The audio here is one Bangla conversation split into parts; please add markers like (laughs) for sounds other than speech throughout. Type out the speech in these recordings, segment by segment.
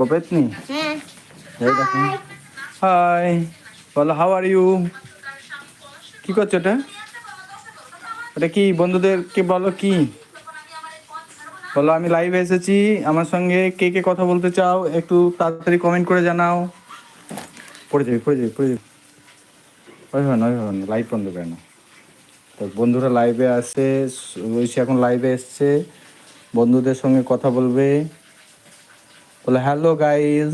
গোপেতনি হ্যাঁ। এই দেখুন হাই বলো হাউ আর ইউ কি করছ এটা? এটা কি বন্ধুদেরকে বলো কি? বলো আমি লাইভে এসেছি। আমার সঙ্গে কে কে কথা বলতে চাও একটু তাড়াতাড়ি কমেন্ট করে জানাও। পড়ে যাবি পড়ে যাবি পড়ে যাবে। ওই হবে না ওই হবে না লাইভ বন্ধ কেন তো বন্ধুরা লাইভে আসে ঐশী এখন লাইভে এসছে। বন্ধুদের সঙ্গে কথা বলবে। বলে হ্যালো গাইজ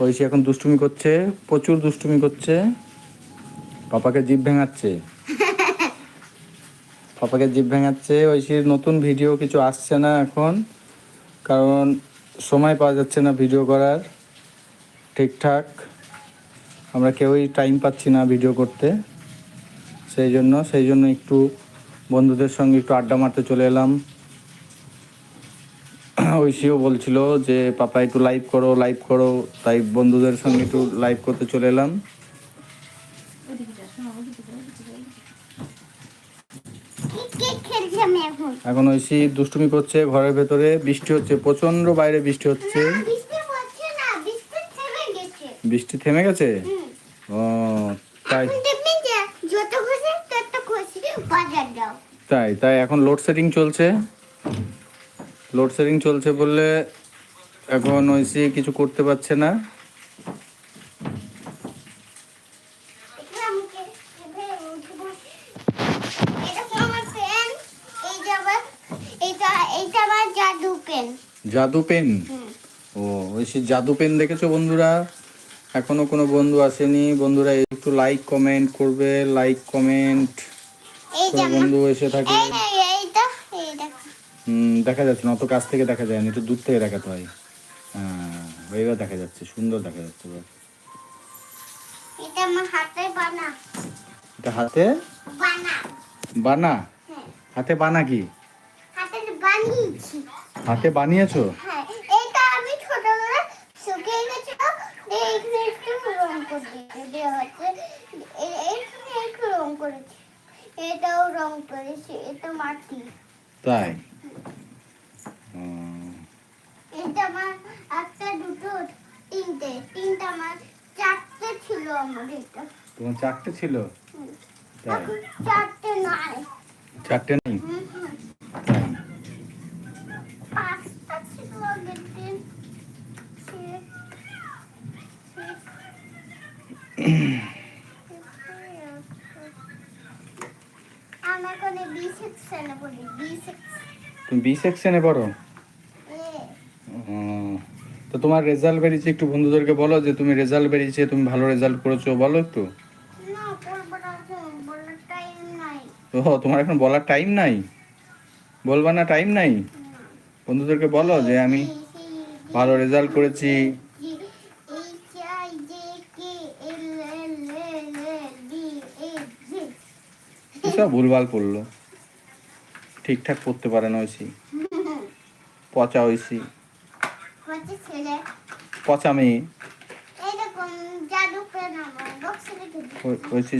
ঐশী এখন দুষ্টুমি করছে প্রচুর দুষ্টুমি করছে। পাপাকে জিভ ভেঙাচ্ছে। (laughs) পাপাকে জিভ ভেঙাচ্ছে ঐশীর নতুন ভিডিও কিছু আসছে না এখন কারণ সময় পাওয়া যাচ্ছে না ভিডিও করার। ঠিকঠাক। আমরা কেউই টাইম পাচ্ছি না ভিডিও করতে। সেই জন্য সেই জন্য একটু বন্ধুদের সঙ্গে একটু আড্ডা মারতে চলে এলাম। ওই ঐশীও বলছিল যে পাপা একটু লাইভ করো লাইভ করো। তাই বন্ধুদের সঙ্গে একটু লাইভ করতে চলে এলাম। এখন ঐশী দুষ্টুমি করছে ঘরের ভেতরে। বৃষ্টি হচ্ছে প্রচণ্ড বাইরে বৃষ্টি হচ্ছে। বৃষ্টি থেমে গেছে। ও তাই। তাই তাই এখন লোডশেডিং চলছে। লোডশেডিং চলছে বললে এখন ঐশী কিছু করতে পারছে না। জাদু পেন? ও ঐশী জাদু পেন দেখেছ বন্ধুরা? এখনও কোনো বন্ধু আসেনি। বন্ধুরা একটু লাইক কমেন্ট করবে লাইক কমেন্ট বন্ধু এসে থাকে। দেখো। হুম, দেখা যাচ্ছে না অত কাছ থেকে দেখা যায় না একটু দূর থেকে দেখাতে হয়। হ্যাঁ এইবার দেখা যাচ্ছে সুন্দর দেখা যাচ্ছে এবার। এটা আমার হাতে বানা। এটা হাতে? বানা। বানা? হ্যাঁ। হাতে বানা কি? হাতে বানিয়েছি। হাতে বানিয়েছো হ্যাঁ এটা আমি ছোটবেলা শুকিয়ে গেছিল এইখানে একটু রং করে দিয়েছি দেওয়া হচ্ছে এ- এইখানে একটু রং করেছি এটাও রং করেছি এটা মাটি। তাই? হুম, এটা আমার একটা দুটো তিনটে তিনটা আমার চারটে ছিল আমার এটা। তোমার চারটে ছিল? চারটে নয় চারটে নেই? হুম, হুম। তাই পাঁচটা ছিল আগের দিন সে- আমি এখন বি সেকশনে পড়ি বি সেকশন তুমি বি সেকশনে পড়ো? তো তোমার রেজাল্ট বেরিয়েছে একটু বন্ধুদেরকে বলো যে তুমি রেজাল্ট বেরিয়েছে তুমি ভালো রেজাল্ট করেছ বলো একটু। ও তোমার এখন বলার টাইম নাই? বলবা না টাইম নাই? বন্ধুদেরকে বলো যে আমি ভালো রেজাল্ট করেছি। সব ভুলভাল পড়ল ঠিকঠাক পড়তে পারে না ঐশী পচা ঐশী পচা মেয়ে। এইরকম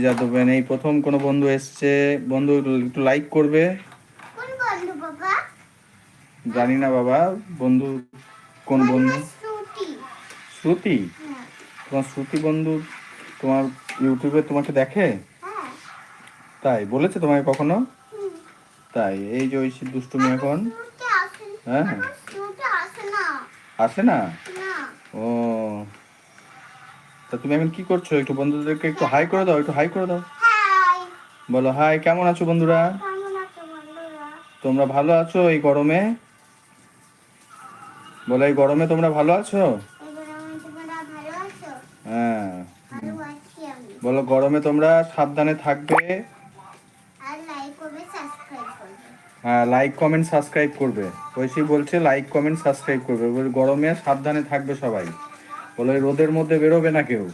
জাদু পেন। এই প্রথম কোনো বন্ধু এসছে বন্ধু একটু লাইক করবে। জানি না বাবা। বন্ধু কোন বন্ধু শ্রুতি। হ্যাঁ। তোমার শ্রুতি বন্ধু তোমার ইউটিউবে তোমাকে দেখে? হ্যাঁ। তাই বলেছে তোমাকে কখনো। তাই, এই যে ঐশী দুষ্টুমি এখন। হ্যাঁ। আসে না আসে না? ও। তা তুমি এখন কি করছ? একটু বন্ধুদেরকে একটু হাই করে দাও, একটু হাই করে দাও। বলো হাই কেমন আছো বন্ধুরা? তোমরা ভালো আছো এই গরমে? বলো, এই গরমে তোমরা ভালো আছো? হ্যাঁ। বলো, গরমে তোমরা সাবধানে থাকবে আর লাইক করবে সাবস্ক্রাইব করবে হ্যাঁ লাইক কমেন্ট সাবস্ক্রাইব করবে। ঐশী বলছে লাইক কমেন্ট সাবস্ক্রাইব করবে। বলে, গরমে সাবধানে থাকবে সবাই। বলে, রোদের মধ্যে বেরোবে না কেউ?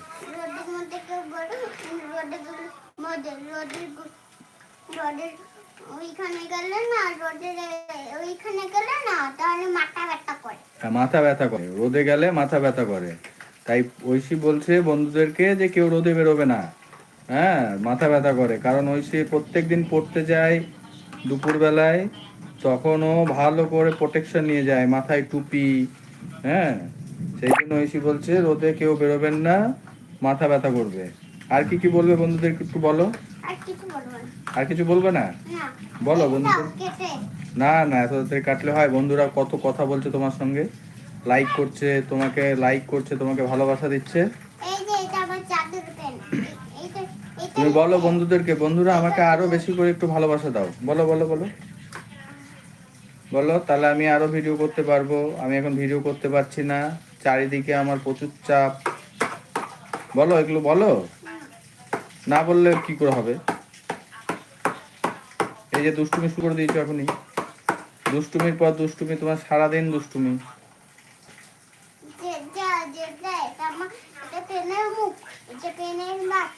মাথা ব্যথা করে। রোদে গেলে মাথা ব্যথা করে। তাই ঐশী বলছে বন্ধুদেরকে যে কেউ রোদে বেরোবে না। হ্যাঁ মাথা ব্যথা করে। কারণ ঐশী প্রত্যেক দিন পড়তে যায় দুপুরবেলায় তখনও ভালো করে প্রোটেকশন নিয়ে যায় মাথায় টুপি হ্যাঁ? সেই জন্য ঐশী বলছে রোদে কেউ বেরোবেন না মাথা ব্যথা করবে। আর কি কি বলবে বন্ধুদের একটু বলো? আর কিছু বলব না। বলো বন্ধুদের। না না এত কাটলে হয়। বন্ধুরা কত কথা বলছে তোমার সঙ্গে। লাইক করছে তোমাকে লাইক করছে তোমাকে ভালোবাসা দিচ্ছে। তুমি বলো বন্ধুদেরকে, বন্ধুরা আমাকে আরও বেশি করে একটু ভালোবাসা দাও। বলো বলো বলো। বলো, তাহলে আমি আরও ভিডিও করতে পারব। আমি এখন ভিডিও করতে পারছি না। চারিদিকে আমার প্রচুর চাপ। বলো, এগুলো বলো। না বললে কি করে হবে? এই যে দুষ্টুমি শুরু করে দিয়েছ এখনই। দুষ্টুমির পর দুষ্টুমি, তোমার সারাদিন দুষ্টুমি যে যা যেটা এটা আমার এটা পেনের মুখ এটা পেনের নাক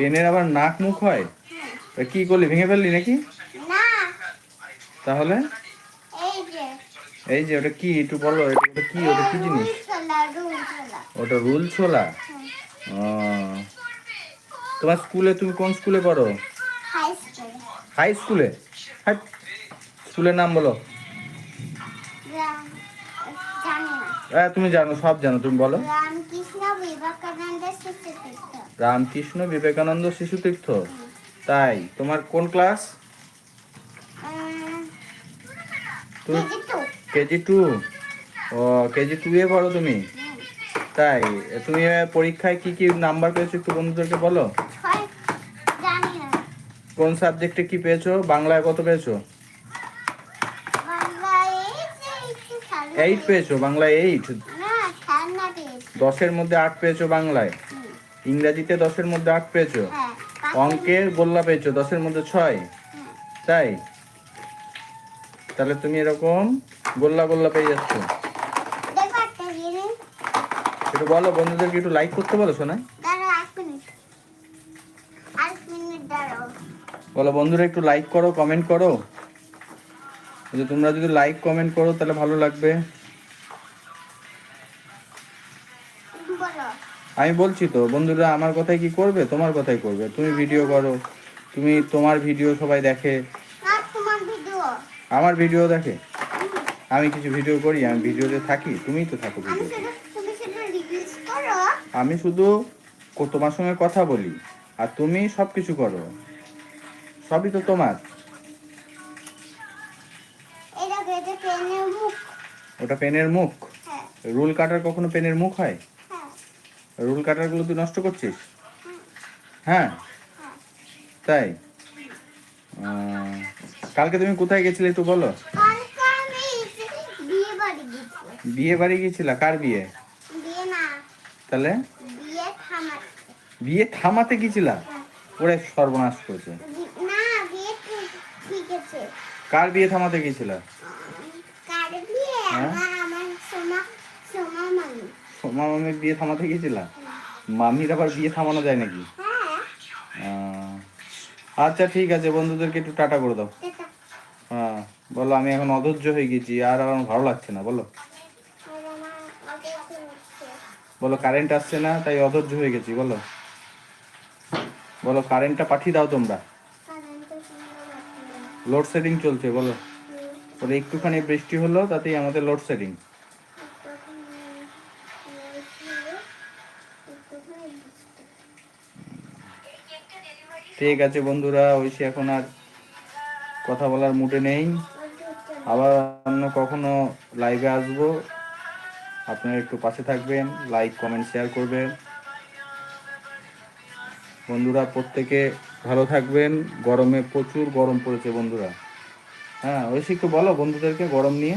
পেনের আবার নাক মুখ হয়? কি করলি ভেঙে ফেললি নাকি? তাহলে? এই যে। ওটা কি? একটু বলো ওটা কি ওটা কি জিনিস? ওটা রুল ছোলা? তোমার স্কুলে তুমি কোন স্কুলে পড়ো? হাই স্কুলে স্কুলের নাম বলো। হ্যাঁ তুমি জানো সব জানো তুমি বলো। রামকৃষ্ণ বিবেকানন্দ শিশু তীর্থ? তাই তোমার কোন ক্লাস? তুমি কেজি টু। ও কেজি টু এ পড়ো তুমি? তাই তুমি পরীক্ষায় কি কি নাম্বার পেয়েছ একটু বন্ধুদেরকে বলো? কোন সাবজেক্টে কি পেয়েছ? বাংলায় কত পেয়েছ? এইট পেয়েছ বাংলায় এইট দশের মধ্যে আট পেয়েছ বাংলায়। ইংরাজিতে দশের মধ্যে আট পেয়েছ। হ্যাঁ অঙ্কের গোল্লা পেয়েছ দশের মধ্যে ছয়। তাই? তাহলে তুমি এরকম গোল্লা গোল্লা পেয়ে যাচ্ছ। একটা বলো বন্ধুদেরকে একটু লাইক করতে বলো দাঁড়াও বলো বন্ধুরা একটু লাইক করো কমেন্ট করো। তোমরা যদি লাইক কমেন্ট করো তাহলে ভালো লাগবে। আমি বলছি তো বন্ধুরা আমার কথাই কি করবে? তোমার কথাই করবে। তুমি ভিডিও করো। তুমি তোমার ভিডিও সবাই দেখে। ভিডিও আমার ভিডিও দেখে। আমি কিছু ভিডিও করি আমি ভিডিওতে থাকি। তুমিই তো থাকো করো। আমি শুধু তোমার সঙ্গে কথা বলি। আর তুমি সব কিছু করো। সবই তো তোমার। ওটা পেনের মুখ? হ্যাঁ। রুল কাটার কখনো পেনের মুখ হ্যাঁ? রুল কাটারগুলো তুই নষ্ট করছিস? হ্যাঁ? তাই? কালকে তুমি কোথায় গেছিলে একটু বলো? বিয়ে বাড়ি গেছি বিয়ে বাড়ি গিয়েছিলা? কার বিয়ে? তাহলে? বিয়ে থামাতে হ্যাঁ। ওরে সর্বনাশ করেছে। কার বিয়ে থামাতে গিয়েছিলা কার বিয়ে হ্যাঁ? আমার আমার সোমা সোমা সোমা মামির বিয়ে থামাতে গিয়েছিলা মামির আবার বিয়ে থামানো যায় নাকি? আচ্ছা ঠিক আছে, বন্ধুদেরকে একটু টাটা করে দাও। হ্যাঁ বলো, আমি এখন অধৈর্য হয়ে গেছি, আর আমার ভালো লাগছে না, বলো। বলো কারেন্ট আসছে না, তাই অধৈর্য হয়ে গেছি, বলো। বলো কারেন্টটা পাঠিয়ে দাও তোমরা। লোডশেডিং চলছে, বলো। ওরা একটুখানি বৃষ্টি হলো, তাতেই আমাদের লোডশেডিং ঠিক আছে বন্ধুরা ঐশী এখন আর কথা বলার মুডে নেই। আবার অন্য কখনো লাইভে আসব। আপনারা একটু পাশে থাকবেন লাইক কমেন্ট শেয়ার করবেন। বন্ধুরা, প্রত্যেকে ভালো থাকবেন। গরমে প্রচুর গরম পড়েছে বন্ধুরা। হ্যাঁ ঐশী একটু বলো বন্ধুদেরকে গরম নিয়ে।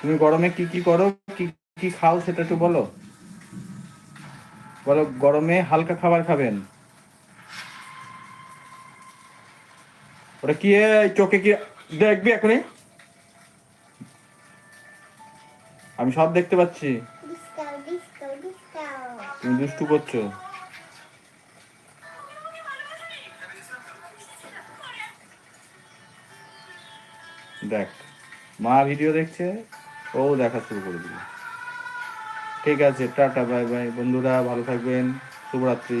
তুমি গরমে কি কি করো? কি কি খাও সেটা একটু বলো বলো। গরমে হালকা খাবার খাবেন। ওটা কি চোখে কি দেখবি এখনই? আমি সব দেখতে পাচ্ছি। তুমি দুষ্টু করছ। দেখ, মা ভিডিও দেখছে, ও দেখা শুরু করে দিল। ঠিক আছে টাটা বাই বাই। বন্ধুরা ভালো থাকবেন। শুভরাত্রি।